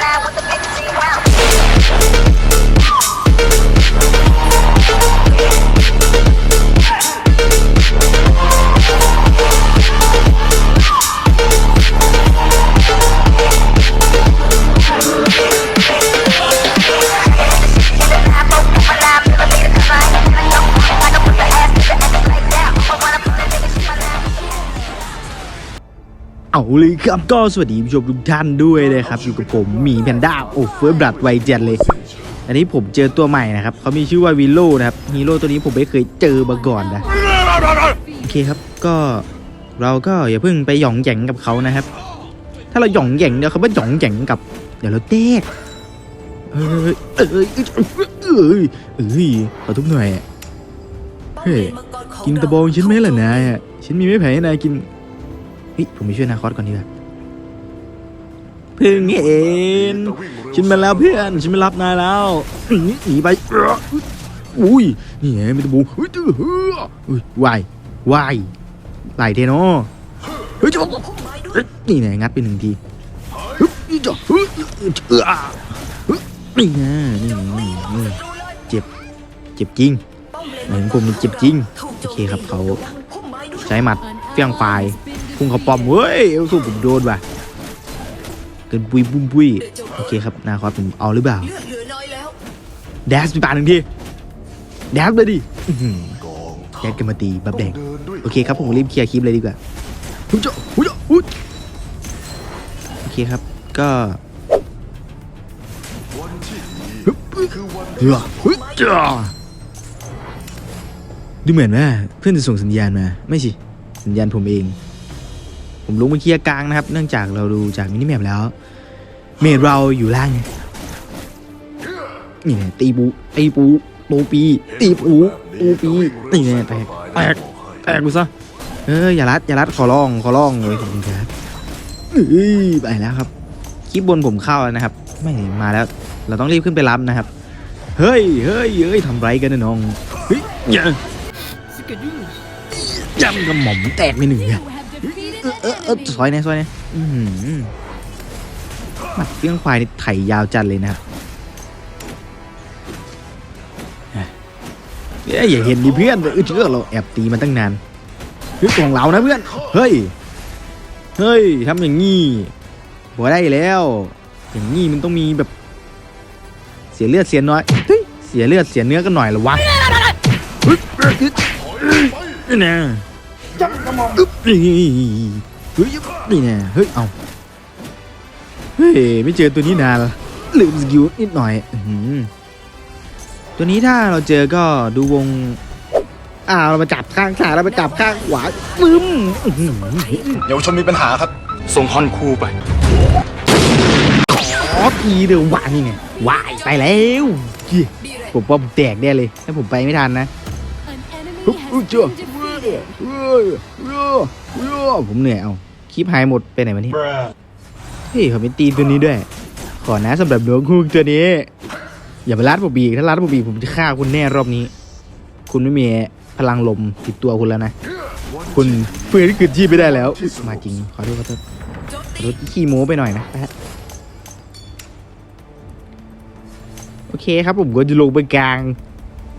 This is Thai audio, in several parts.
แล้วก็จะ เอาเลยครับก็สวัสดีผู้ชมทุกท่านด้วยนะครับอยู่กับผมหมีแพนด้าโอ้เฟิร์สบลัดไวเจ็ดเลย อันนี้ผมเจอตัวใหม่นะครับเขามีชื่อว่าวิโลนะครับฮีโร่ตัวนี้ผมไม่เคยเจอมาก่อนนะโอเคครับก็เราก็อย่าเพิ่งไปหยองแหย่งกับเขานะครับ ถ้าเราหยองแหย่งเดี๋ยวเขาไม่หยองแหย่งกับ เดี๋ยวเราเตกเอ้ยเอ้ยเอ้ยเอ้ยเอ้ยขอทุบหน่อยอะเฮ้ยกินตะบองฉันไหมล่ะนายอะฉันมีไม่แพ้ให้นายกิน เฮ้ยผมไปช่วยนาคอสก่อนดีกว่าเพิ่งเห็นฉันมาแล้วเพื่อนฉันมารับนายแล้วหนีไปอุ้ยนี่ไงม่ต้องบูเฮ้ยตื้อเฮ้อเฮ้ยวายวายไหลเทโนเฮ้ยจะเฮ้ยนี่ไงงัดไปหนึ่งทีเฮ้ยจะเฮ้ยเออเฮ้ยนี่ไงนี่นี่นี่เจ็บเจ็บจริงเหมือนผมมันเจ็บจริงโอเคครับเขาใช้หมัดเฟี้ยงไฟ พุ่งเขาปอมเว้ยเอลสูผมโดนว่ะเกินปุยปุ้มปุยโอเคครับนาคอสผมเอาหรือเปล่าเดเหลือน้อยแดสไปปาหนึ่งทีแดสเลยดิแดสกันมาตีบับแดงโอเคครับผมรีบเคลียร์คลิปเลยดีกว่าหุ้ยเจ้าหุ้ยเจ้าหุ้ยโอเคครับก็เฮ้ยเฮ้ยจ้าดูเหมือนว่าเพื่อนจะส่งสัญญาณมา ไม่สิ สัญญาณผมเอง ผมลงมาเคลียร์กลางนะครับ เนื่องจากเราดูจากมินิแมปแล้ว เมดเราอยู่ล่างไงนี่ไงตีปูตีปูโตปีตีปูโตปีนี่ไงแตกแตกแตกกูซะเอออย่ารัดอย่ารัดขอร้องขอร้องเลยขอบคุณครับไปแล้วครับคลิปบนผมเข้าแล้วนะครับ ไม่มาแล้ว เราต้องรีบขึ้นไปรับนะครับ เฮ้ยเฮ้ยเฮ้ยทำไรกันนะน้องเฮ้ยอย่าจำกระหม่อมแตกไปหนึ่งอะ เออเออเออซอยเนี่ยซอยเนี่ยอือหือหมัดเปี้ยงควายนี่ไถยาวจัดเลยนะครับเอ้ยอย่าเห็นดิเพื่อนเออเชื่อเราแอบตีมันตั้งนานเรื่องของเรานะเพื่อน เฮ้ย เฮ้ยทำอย่างงี้บัวได้แล้ว อย่างงี้มันต้องมีแบบ เสียเลือดเสียน้อยเฮ้ยเสียเลือดเสียเนื้อกันหน่อยหรอวะเฮ้ยเฮ้ยเฮ้ยนี่นะ อึ๊บนี่เฮ้ยนี่แน่เฮ้ยเอาเฮ้ยไม่เจอตัวนี้นานละลืมสกิลนิดหน่อยอื้อหือตัวนี้ถ้าเราเจอก็ดูวงอ่าเรามาจับข้างซ้ายเรามาจับข้างขวาปึ้มอื้อหือเยาวชนมีปัญหาครับ ส่งฮอนคูไปขอทีเดียววานี่ไงวายไปแล้วเหี้ยผมว่าผมแตกแน่เลยถ้าผมไปไม่ทันนะ An enemy has been defeated. เฮ้ยเฮ้ยเฮ้ยผมเหนื่อยเอาคลิปหายหมดไปไหนมาเนี่ยเฮ้ยเขาเป็นตีนตัวนี้ด้วย ขอนะสำหรับน้องคุกตัวนี้ อย่าไปรัดผมบีกถ้ารัดผมบีกผมจะฆ่าคุณแน่รอบนี้ คุณไม่มีพลังลมติดตัวคุณแล้วนะ คุณฟื้นคืนชีพไม่ได้แล้ว มาจริง ขอโทษขอโทษขอโทษขี้โม้ไปหน่อยนะแป๊ะโอเคครับผมก็จะลงไปกลาง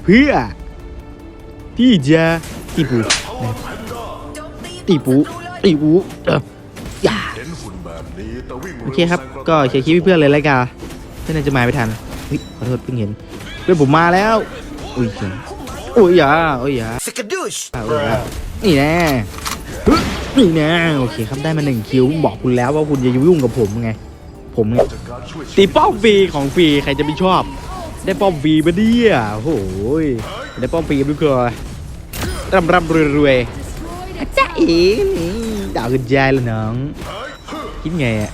เพื่อที่จะ ตีปูตีปูตีปูเอออย่าโอเคครับ ก็เคลียร์คลิปเพื่อนเลยแล้วกันเพื่อนน่าจะมาไม่ทันเฮ้ยขอโทษเพิ่งเห็นเพื่อนผมมาแล้วอุ้ยเจ๋งโอ้ยอย่าโอ้ยอย่าสกัดดูชอะโอ้ยานี่แน่นี่แน่โอเคครับได้มาหนึ่งคิวบอกคุณแล้วว่าคุณอย่ายุ่งกับผมไง ผมไงตีป้อมฟรีของฟรีใครจะไม่ชอบ ได้ป้อมฟรีมาดิอะโอ้โหยได้ป้อมฟรีด้วยคือ ร่ำร่ำรวยรวยอาจ้าเอ๋ดาวขึ้นใจแล้วน้อง คิดไงอะ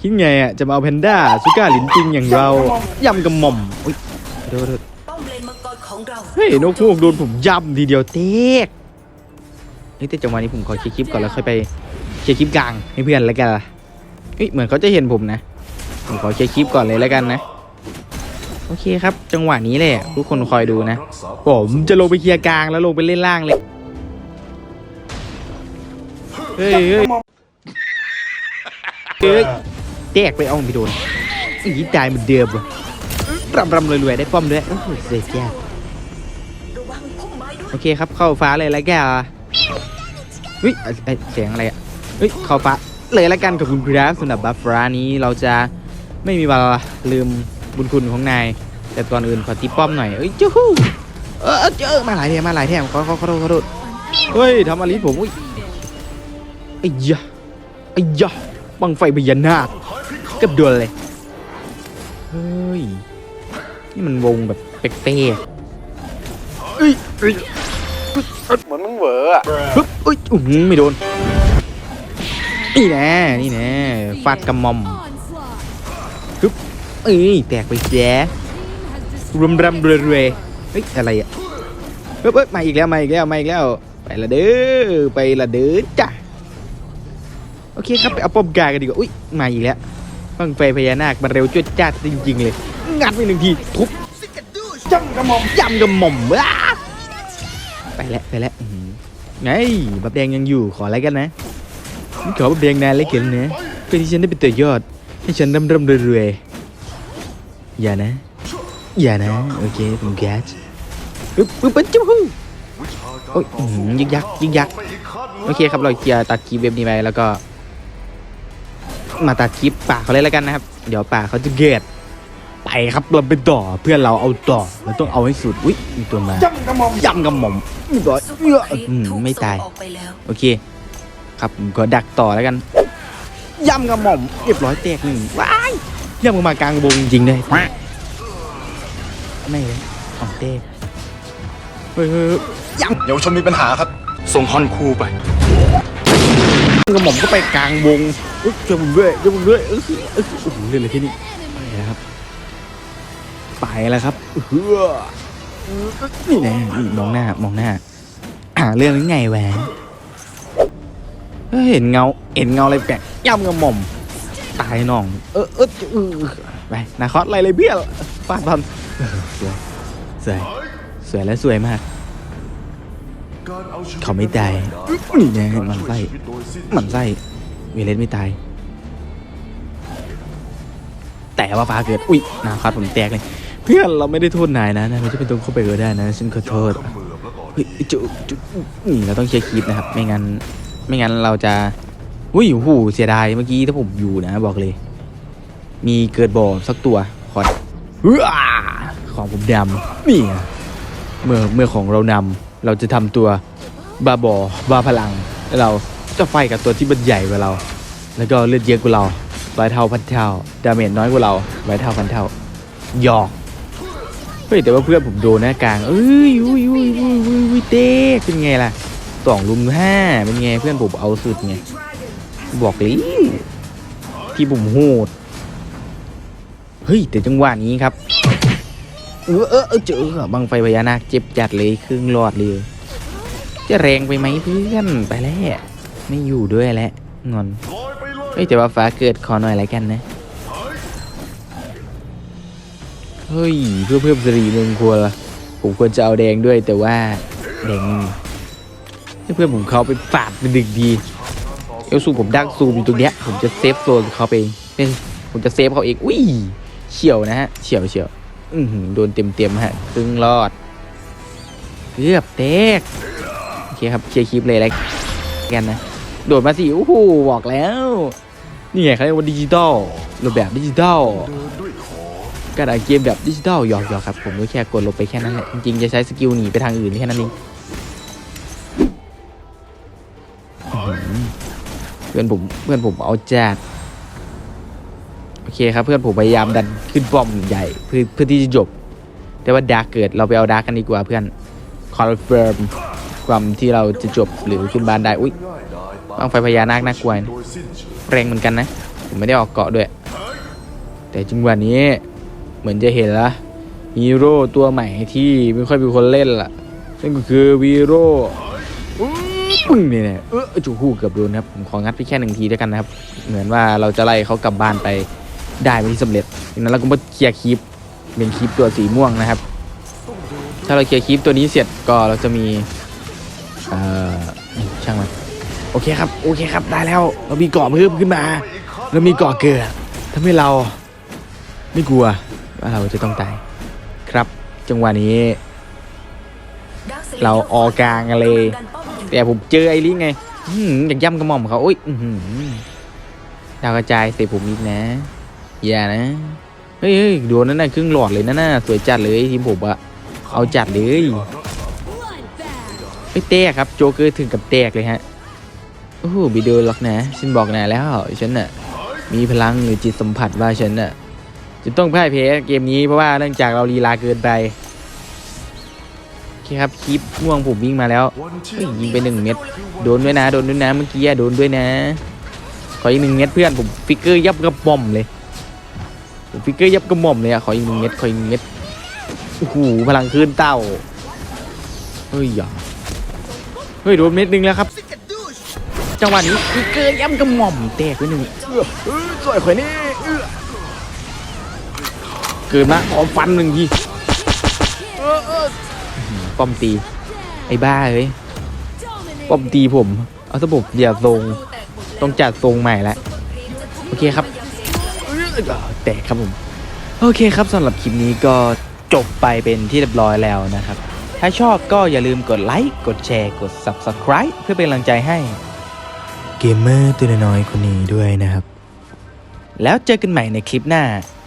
คิดไงอะ จะมาเอาแพนด้าซูก้าหลินปิงอย่างเรายำกระหม่อมอุ้ยโทษโทษป้อมเลนมังกรของเราเฮ้ยนกฮูกโดนผมยำทีเดียวเตกเฮ้ยแต่จังหวะนี้ผมขอเคลียร์คลิปก่อนแล้วค่อยไปเคลียร์คลิปกลางให้เพื่อนแล้วกันล่ะเฮ้ยเหมือนเขาจะเห็นผมนะผมขอเคลียร์คลิปก่อนเลยแล้วกันนะ โอเคครับ จังหวะนี้แหละทุกคนคอยดูนะ ผมจะลงไปเคลียร์กลางแล้วลงไปเล่นล่างเลย เฮ้ยเฮ้ยเฮ้ยแตกไปเอาไม่โดนอีตายเหมือนเดิมวะรำรำรวยๆได้ป้อมด้วยโอ้โหเสียแก่โอเคครับเข้าฟ้าเลยแล้วแก่เฮ้ยไอ้เสียงอะไรอะเฮ้ยเข้าฟ้าเลยแล้วกันกับคุณครับสำหรับบัฟฟ้านี้เราจะไม่มีเวลาลืม บุญคุณของนาย แต่ก่อนอื่นขอตีป้อมหน่อยเอ้ยจู้ฮู้เออเออเจอมาหลายแถมมาหลายแถมขอขอขอโทษขอโทษเฮ้ยทำอลิสผมอุ้ยไอ้ยะไอ้ยะบังไฟพญานาคเกับโดนเลยเฮ้ยนี่มันวงแบบเป๊กๆเอ้ยเอ้ยเหมือนมึงเหวออะปึ๊บอุ้ยอื้อหือไม่โดนนี่แน่นี่แน่ฟาดกระหม่อม Onslaught. เอ้ยแตกไปแจ๊รวมรำรวยรวยเฮ้ยอะไรอะเฮ้ยเฮ้ยมาอีกแล้วมาอีกแล้วมาอีกแล้วไปละเด้อไปละเด้อจ้ะโอเคครับไปเอาป้อมกากันดีกว่าอุ้ยมาอีกแล้วบังไฟพญานาคมันเร็วจวดจ้าดจริงๆ เลย งัดไปหนึ่งทีทุบย่ำกระหม่อมย่ำกระหม่อมว้าไปแล้วไปแล้วไงบับแดงยังอยู่ขออะไรกันนะขอบับแดงนานเลยเกินนะเพื่อที่ฉันได้เป็นตัวยอดให้ฉันร่ำร่ำรวยๆ อย่านะ อย่านะ โอเคผมแกสปึ๊บปึ๊บปึ๊บจุ๊บฮู้โอ้ยอื้อหือยึกยักยึกยักโอเคครับเราเคลียร์ตัดคลิปเว็บนี้ไปแล้วก็ มาตัดคลิปป่าเขาเลยแล้วกันนะครับ เดี๋ยวป่าเขาจะเกตไปครับเราไปต่อเพื่อนเราเอาต่อเราต้องเอาให้สุดอุ้ยมีตัวมาย่ำกระหม่อมย่ำกระหม่อมเรียบร้อยเอื้ออืมไม่ตายออกไปแล้วโอเค ครับผมก็ดักต่อแล้วกันย่ำกระหม่อมเรียบร้อยแตกหนึ่งว้าย ย่ำกันมากลางวงจริงๆเลยไม่เลยออกเตกเฮ้ยเฮ้ยเฮ้ยย่เยาวชนมีปัญหาครับ ส่งฮอนคูไปำกระหม่อมก็ไปกลางวงอุ๊ยช่วยผมด้วยช่วยผมด้วยเออเออโอ้โหเล่นอะไรที่นี่ไปแล้วครับ ไปแล้วครับเฮ้อนี่แน่นี่มองหน้ามองหน้าหาเรื่องหรือไงแหวะเฮ้ยเห็นเงาเห็นเงาอะไรแปลกย่ำกระหม่อม ตายน้อง เออเออเออไปนาคอสอะไรเลยเบี้ยฟาดพันเออสวยสวยสวยและสวยมาก เขาไม่ตายนี่ไงมันไส้มันไส้เวเลสไม่ตาย แต่ว่าฟ้าเกิดอุ๊ยนาคอสผมแตกเลย เพื่อนเราไม่ได้โทษนายนะนายไม่จะเป็นตัวเข้าไปก็ได้นะฉันขอโทษเฮ้ยจุจุนี่เราต้องเคลียร์คลิปนะครับ ไม่งั้นไม่งั้นเราจะ อุ้ยโอ้โหเสียดายเมื่อกี้ถ้าผมอยู่นะบอกเลย มีเกิดบ่อสักตัวขอเฮ้อของผมดำนี่เมื่อเมื่อของเรานำเราจะทำตัวบาบอบาพลังแล้วเราจะไฟกับตัวที่มันใหญ่กว่าเรา แล้วก็เลือดเยอะกว่าเราร้อยเท่าพันเท่าดาเมจน้อยกว่าเราร้อยเท่าพันเท่าหยอกเฮ้ยแต่ว่าเพื่อนผมโดนหน้ากลางเอ้ยอุ้ยอุ้ยอุ้ยอุ้ยอุ้ยเต้เป็นไงล่ะสองลุมห้าเป็นไงเพื่อนผมเอาสุดไง บอกเลยที่ผมโหดเฮ้ยแต่จังหวะนี้ครับเออเออเออเจอบังไฟพญานาคเจ็บจัดเลยครึ่งหลอดเลย จะแรงไปไหมเพื่อนไปแล้วไม่อยู่ด้วยแล้วงอนเฮ้ยแต่ว่าฟ้าเกิดขอหน่อยอะไรกันนะเฮ้ยเพื่อเพิ่มสิริมงคลผมควรจะเอาแดงด้วยแต่ว่าแดงเพื่อนผมเขาไปปาดเป็นดึกดี ลซูผมดักซูมอยู่ตรงเนี้ยผมจะเซฟโซนเขาไปเองเอ้ยผมจะเซฟเขาเองอุ้ยเฉียวนะฮะเฉียวเฉียวอือหือโดนเต็มเต็มฮะครึ่งรอดเกือบแตกโอเคครับเคลียร์คลิปเลยแล้วกันนะโดดมาสิโอ้โหบอกแล้ว นี่ไงเขาเรียกว่าดิจิตอลรูปแบบดิจิตอลการอ่านเกมแบบดิจิทัลหยอกยอกครับ ผมก็แค่กดลบไปแค่นั้นแหละ จริงๆ จะใช้สกิลหนีไปทางอื่นแค่นั้นเอง พื่อนผมเพื่อนผมเอาแจัดโอเคครับเพื่อนผมพยายามดันขึ้นป้อมใหญ่เพื่อเพื่อที่จะจบ แต่ว่าดาร์กเกิดเราไปเอาดาร์กกันดีกว่าเพื่อนคอนเฟิร์มความที่เราจะจบหรือขึ้นบ้านได้อุ้ยบ้างไฟพญานาคน่ากลัวนะแรงเหมือนกันนะผมไม่ได้ออกเกาะด้วย แต่จังหวะนี้เหมือนจะเห็นละฮีโร่ตัวใหม่ที่ไม่ค่อยมีคนเล่นล่ะนั่นก็คือวีโร่ ปึ้งนี่แหละเออจูฮู้เกือบโดนครับผมของัดไปแค่หนึ่งทีด้วยกันนะครับ เหมือนว่าเราจะไล่เขากลับบ้านไปได้ไม่ที่สำเร็จดังนั้นเราก็มาเคลียร์คลิปเป็นคลิปตัวสีม่วงนะครับ ถ้าเราเคลียร์คลิปตัวนี้เสร็จก็เราจะมีเอ่อช่างมันโอเคครับโอเคครับได้แล้ว เรามีเกาะเพิ่มขึ้นมาเรามีเกาะเกลือทำให้เราไม่กลัวว่าเราจะต้องตายครับจังหวะนี้ เราออกกลางกันเลย แต่ผมเจอไอ้ลิงไงอยากย่ำกระหม่อมเขาโอ้ยดาวกระจายใส่ผมอีกนะอย่านะเฮ้ยโดนนั่นน่ะครึ่งหลอดเลยนั่นน่ะสวยจัดเลยทีมผมอะเอาจัดเลยไม่แตกครับโจเกอร์ถึงกับแตกเลยฮะโอ้โหบิโดนหรอกนะฉันบอกนายแล้วฉันน่ะมีพลังหรือจิตสัมผัสว่าฉันน่ะจะต้องพ่ายแพ้เกมนี้เพราะว่าเนื่องจากเราลีลาเกินไป เคครับคลิปม่วงผมวิ่งมาแล้วยิงไปหนึ่งเม็ดโดนด้วยนะโดนด้วยนะเมื่อกี้โดนด้วยนะ ขออีกหนึ่งเม็ดเพื่อนผมฟิกเกอร์ยับกระหม่อมเลยผมฟิกเกอร์ยับกระหม่อมเลยอะขออีกหนึ่งเม็ดขออีกหนึ่งเม็ดโอ้โหพลังคลื่นเต้าเฮ้ยอย่าเฮ้ยโดนเม็ดหนึงแล้วครับจังหวะนี้คือเกินย่ำกระหม่อมแตกไปหนึ่งเออสวยข่อยนี่เอื้อเกินมาขอฟันหนึ่งที ป้อมตี ไอ้บ้าเอ้ยป้อมตีผม เอาสบบอย่าทรงต้องจัดทรงใหม่แล้วโอเคครับแตกครับผม โอเคครับสำหรับคลิปนี้ก็จบไปเป็นที่เรียบร้อยแล้วนะครับ ถ้าชอบก็อย่าลืมกดไลค์กดแชร์กด Subscribe เพื่อเป็นกำลังใจให้เกมเมอร์ตัวน้อยคนนี้ด้วยนะครับ แล้วเจอกันใหม่ในคลิปหน้า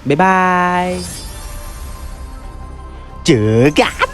บ๊ายบาย เจอกัน